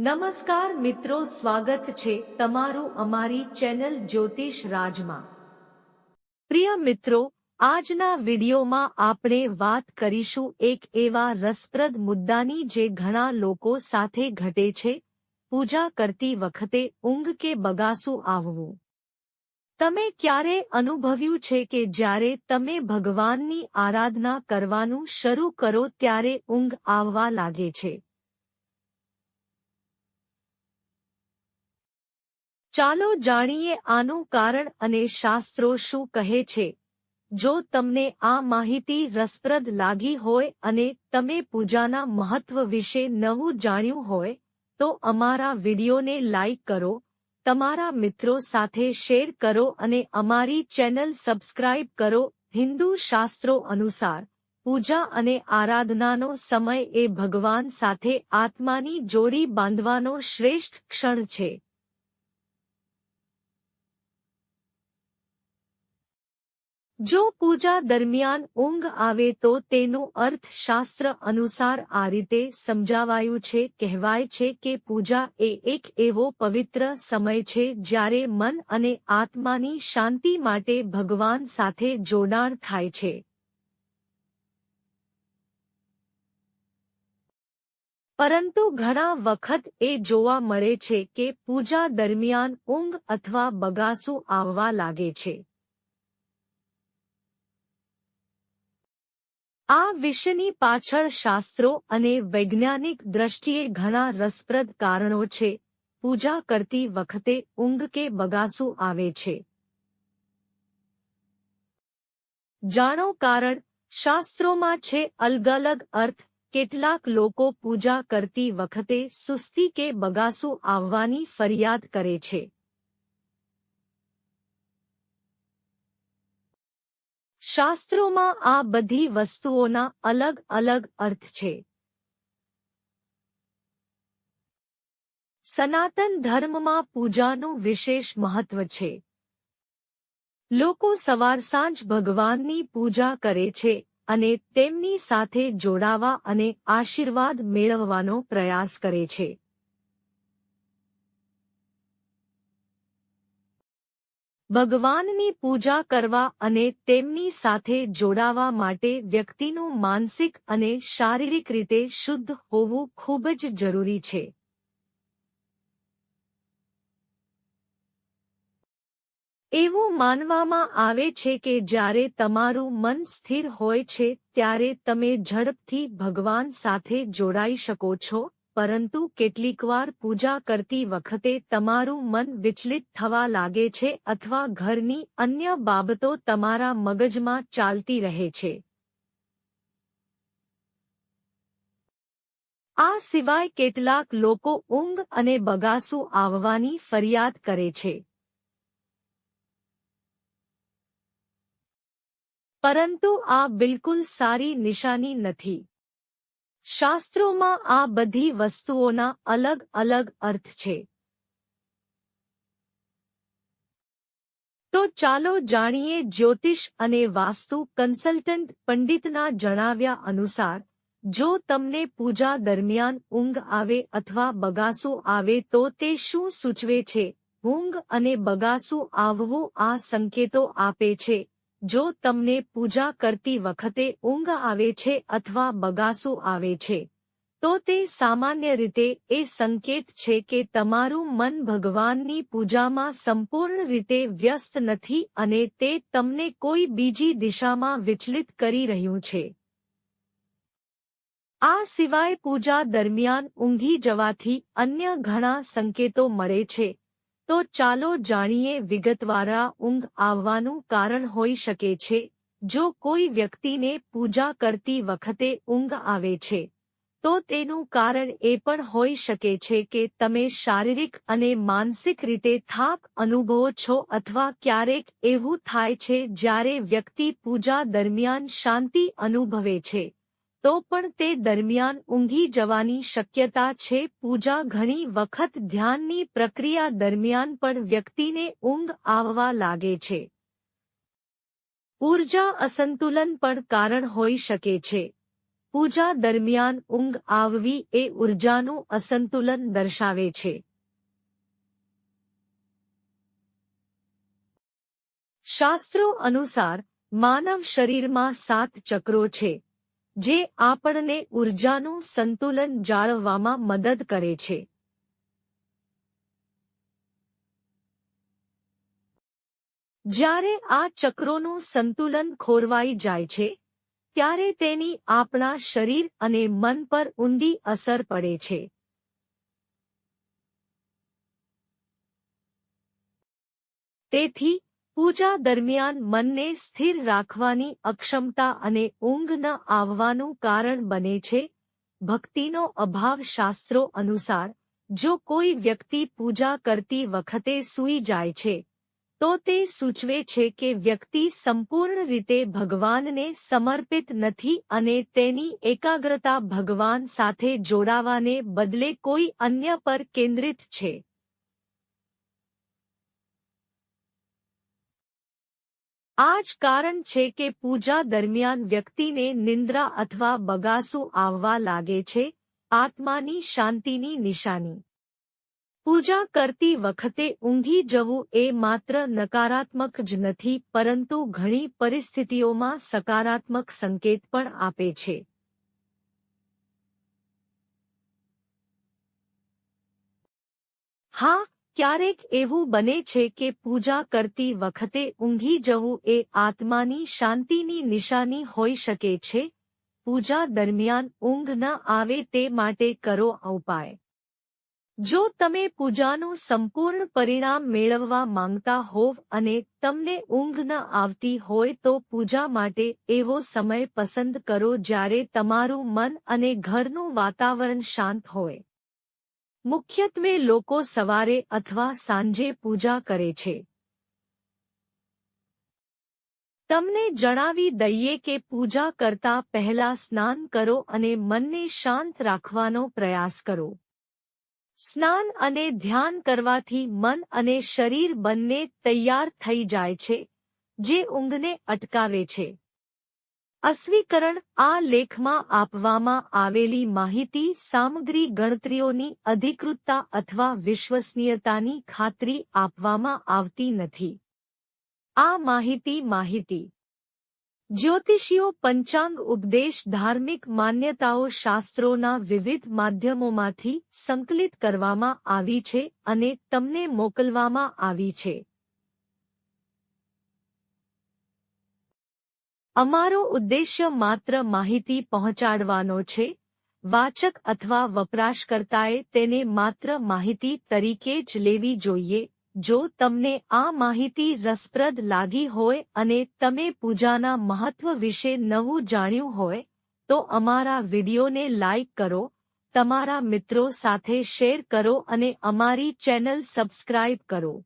નમસ્કાર મિત્રો, સ્વાગત છે તમારું અમારી ચેનલ જ્યોતિષ રાજમાં. પ્રિય મિત્રો, આજના વિડિયોમાં આપણે વાત કરીશું એક એવા રસપ્રદ મુદ્દાની જે ઘણા લોકો સાથે ઘટે છે, પૂજા કરતી વખતે ઊંઘ કે બગાસું આવવું. તમે ક્યારે અનુભવ્યું છે કે જ્યારે તમે ભગવાનની આરાધના કરવાનું શરૂ કરો ત્યારે ઊંઘ આવવા લાગે છે? ચાલો જાણીએ આનું કારણ અને શાસ્ત્રો શું કહે છે. જો તમને આ માહિતી રસપ્રદ લાગી હોય અને તમે પૂજાના મહત્વ વિશે નવું જાણ્યું હોય, તો અમારા વિડિયોને લાઇક કરો, તમારા મિત્રો સાથે શેર કરો અને અમારી ચેનલ સબસ્ક્રાઇબ કરો. હિન્દુ શાસ્ત્રો અનુસાર, પૂજા અને આરાધનાનો સમય એ ભગવાન સાથે આત્માની જોડી બાંધવાનો શ્રેષ્ઠ ક્ષણ છે. જો પૂજા દરમિયાન ઊંઘ આવે તો તેનું અર્થશાસ્ત્ર અનુસાર આ રીતે સમજાવાયું છે, કહેવાય છે કે પૂજા એ એક એવો પવિત્ર સમય છે જ્યારે મન અને આત્માની શાંતિ માટે ભગવાન સાથે જોડાણ થાય છે. પરંતુ ઘણા વખત એ જોવા મળે છે કે પૂજા દરમિયાન ઊંઘ અથવા બગાસું આવવા લાગે છે. આ વિષયની પાછળ શાસ્ત્રો અને વૈજ્ઞાનિક દ્રષ્ટિએ ઘણા રસપ્રદ કારણો છે. પૂજા કરતી વખતે ઊંઘ કે બગાસું આવે છે. જાણો કારણ, શાસ્ત્રોમાં છે અલગ અલગ અર્થ. કેટલાક લોકો પૂજા કરતી વખતે સુસ્તી કે બગાસું આવવાની ફરિયાદ કરે છે. શાસ્ત્રોમાં આ બધી વસ્તુઓના અલગ અલગ અર્થ છે. સનાતન ધર્મમાં પૂજાનું વિશેષ મહત્વ છે. લોકો સવાર સાંજ ભગવાનની પૂજા કરે છે અને તેમની સાથે જોડાવા અને આશીર્વાદ મેળવવાનો પ્રયાસ કરે છે. ભગવાનની પૂજા કરવા અને તેમની સાથે જોડાવા માટે વ્યક્તિનું માનસિક અને શારીરિક રીતે શુદ્ધ હોવું ખૂબ જ જરૂરી છે. એવું માનવામાં આવે છે કે જ્યારે તમારું મન સ્થિર હોય છે, ત્યારે તમે ઝડપથી ભગવાન સાથે જોડાઈ શકો છો. પરંતુ કેટલીકવાર પૂજા કરતી વખતે તમારું મન વિચલિત થવા લાગે છે અથવા ઘરની અન્ય બાબતો તમારા મગજમાં ચાલતી રહે છે. આ સિવાય કેટલાક લોકો ઊંઘ અને બગાસું આવવાની ફરિયાદ કરે છે. પરંતુ આ બિલકુલ સારી નિશાની નથી. શાસ્ત્રોમાં આ બધી વસ્તુઓના અલગ અલગ અર્થ છે. તો ચાલો જાણીએ જ્યોતિષ અને વાસ્તુ કન્સલ્ટન્ટ પંડિતના જણાવ્યા અનુસાર, જો તમને પૂજા દરમિયાન ઊંઘ આવે અથવા બગાસું આવે તો તે શું સૂચવે છે? ઊંઘ અને બગાસું આવવું આ સંકેતો આપે છે. જો તમને પૂજા કરતી વખતે ઊંઘ આવે છે અથવા બગાસું આવે છે, તો તે સામાન્ય રીતે એ સંકેત છે કે તમારું મન ભગવાનની પૂજામાં સંપૂર્ણ રીતે વ્યસ્ત નથી અને તે તમને કોઈ બીજી દિશામાં વિચલિત કરી રહ્યું છે. આ સિવાય પૂજા દરમિયાન ઊંઘી જવાથી અન્ય ઘણા સંકેતો મળે છે. તો ચાલો જાણીએ વિગતવારા ઊંઘ આવવાનું કારણ હોઈ શકે છે. જો કોઈ વ્યક્તિને પૂજા કરતી વખતે ઊંઘ આવે છે, તો તેનું કારણ એ પણ હોઈ શકે છે કે તમે શારીરિક અને માનસિક રીતે થાક અનુભવો છો અથવા ક્યારેક એવું થાય છે જ્યારે વ્યક્તિ પૂજા દરમિયાન શાંતિ અનુભવે છે. તો પણ તે દરમિયાન ઊંઘી જવાની શક્યતા છે. પૂજા ઘણી વખત ધ્યાનની પ્રક્રિયા દરમિયાન પણ વ્યક્તિને ઊંઘ આવવા લાગે છે. ઊર્જા અસંતુલન પણ કારણ હોઈ શકે છે. પૂજા દરમિયાન ઊંઘ આવવી એ ઉર્જાનું અસંતુલન દર્શાવે છે. શાસ્ત્રો અનુસાર માનવ શરીરમાં સાત ચક્રો છે. જે આપણને ઉર્જાનું સંતુલન જાળવવામાં મદદ કરે છે. જ્યારે આ ચક્રોનું સંતુલન ખોરવાઈ જાય છે, ત્યારે તેની આપણા શરીર અને મન પર ઊંડી અસર પડે છે. તેથી પૂજા દરમિયાન મનને સ્થિર રાખવાની અક્ષમતા અને ઊંઘ ન આવવાનું કારણ બને છે. ભક્તિનો અભાવ શાસ્ત્રો અનુસાર, જો કોઈ વ્યક્તિ પૂજા કરતી વખતે સૂઈ જાય છે, તો તે સૂચવે છે કે વ્યક્તિ સંપૂર્ણ રીતે ભગવાનને સમર્પિત નથી અને તેની એકાગ્રતા ભગવાન સાથે જોડાવાને બદલે કોઈ અન્ય પર કેન્દ્રિત છે. આ જ કારણ છે કે પૂજા દરમિયાન વ્યક્તિને નિંદ્રા અથવા બગાસું આવવા લાગે છે, આત્માની શાંતિની નિશાની. પૂજા કરતી વખતે ઊંઘી જવું એ માત્ર નકારાત્મક જ નથી, પરંતુ ઘણી પરિસ્થિતિઓમાં સકારાત્મક સંકેત પણ આપે છે. હા ક્યારેક એવું બને છે કે પૂજા કરતી વખતે ઊંઘી જવું એ આત્માની શાંતિની નિશાની હોઈ શકે છે. પૂજા દરમિયાન ઊંઘ ન આવે તે માટે કરો ઉપાય. જો તમે પૂજાનું સંપૂર્ણ પરિણામ મેળવવા માંગતા હોવ અને તમને ઊંઘ ન આવતી હોય તો પૂજા માટે એવો સમય પસંદ કરો જ્યારે તમારું મન અને ઘરનું વાતાવરણ શાંત હોય. મુખ્યત્વે લોકો સવારે અથવા સાંજે પૂજા કરે છે. તમને જણાવી દઈએ કે પૂજા કરતા પહેલા સ્નાન કરો અને મનને શાંત રાખવાનો પ્રયાસ કરો. સ્નાન અને ધ્યાન કરવાથી મન અને શરીર બંને તૈયાર થઈ જાય છે, જે ઊંઘને અટકાવે છે. અસ્વીકરણ આ લેખમાં આપવામાં આવેલી માહિતી સામગ્રી ગણતરીઓની અધિકૃતતા અથવા વિશ્વસનીયતાની ખાતરી આપવામાં આવતી નથી. આ માહિતી માહિતી. જ્યોતિષીઓ પંચાંગ ઉપદેશ ધાર્મિક માન્યતાઓ શાસ્ત્રોના વિવિધ માધ્યમોમાંથી સંકલિત કરવામાં આવી છે અને તમને મોકલવામાં આવી છે. અમારો ઉદ્દેશ્ય માત્ર માહિતી પહોંચાડવાનો છે. વાચક અથવા વપરાશકર્તાએ તેને માત્ર માહિતી તરીકે જ લેવી જોઈએ. જો તમને આ માહિતી રસપ્રદ લાગી હોય અને તમે પૂજાના મહત્વ વિશે નવું જાણ્યું હોય, તો અમારા વિડિયોને લાઇક કરો, તમારા મિત્રો સાથે શેર કરો અને અમારી ચેનલ સબસ્ક્રાઇબ કરો.